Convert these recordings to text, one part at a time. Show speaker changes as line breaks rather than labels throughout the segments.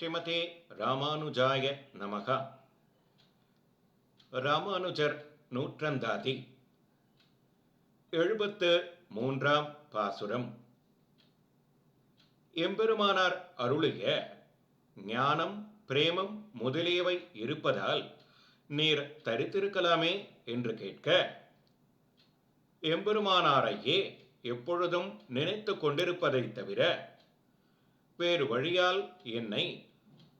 ஸ்ரீமதே ராமானுஜாய நமக. ராமானுஜர் நூற்றந்தாதி. எழுபத்து மூன்றாம் பாசுரம். எம்பெருமானார் அருளிய ஞானம் பிரேமம் முதலியவை இருப்பதால் நீர் தரித்திருக்கலாமே என்று கேட்க எம்பெருமானாரையே எப்பொழுதும் நினைத்து கொண்டிருப்பதைத் தவிர வேறு வழியால் என்னை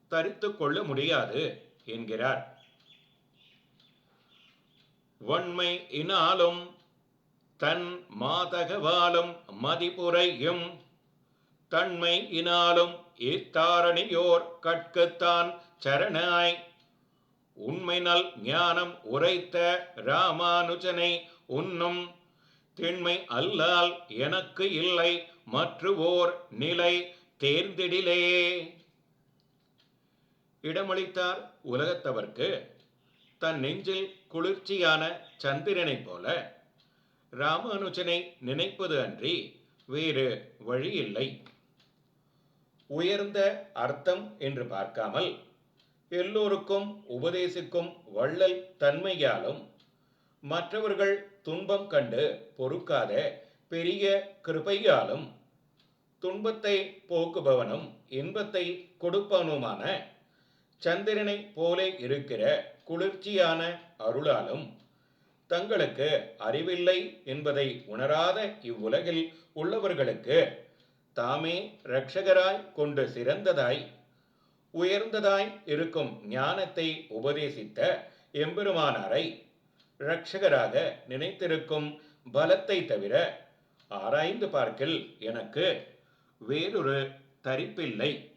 தரித்து கொள்ள முடியாது என்கிறார். வன்மை இனாலும் தன் மாதகவாலும் மதிப்புரையும் தன்மை இனாலும் இத்தாரணியோர் கற்கத்தான் சரணாய். உண்மை நல் ஞானம் உரைத்த ராமானுஜனை உன்னும் திண்மை அல்லால் எனக்கு இல்லை மற்றுவோர் நிலை தேர்ந்திடிலே. இடமளித்தார் உலகத்தவர்க்கு தன் நெஞ்சில் குளிர்ச்சியான சந்திரனைப் போல. ராமானுஜனை நினைப்பது அன்றி வேறு வழியில்லை. உயர்ந்த அர்த்தம் என்று பார்க்காமல் எல்லோருக்கும் உபதேசிக்கும் வள்ளல் தன்மையாலும் மற்றவர்கள் துன்பம் கண்டு பொறுக்காத பெரிய கிருபையாலும் துன்பத்தை போக்குபவனும் இன்பத்தை கொடுப்பவனுமான சந்திரனை போலே இருக்கிற குளிர்ச்சியான அருளாலும் தங்களுக்கு அறிவில்லை என்பதை உணராத இவ்வுலகில் உள்ளவர்களுக்கு தாமே இரட்சகராய் கொண்டு சிறந்ததாய் உயர்ந்ததாய் இருக்கும் ஞானத்தை உபதேசித்த எம்பெருமானாரை இரட்சகராக நினைத்திருக்கும் பலத்தை தவிர ஆராய்ந்து பார்க்கில் எனக்கு வேறொரு தரிப்பில்லை.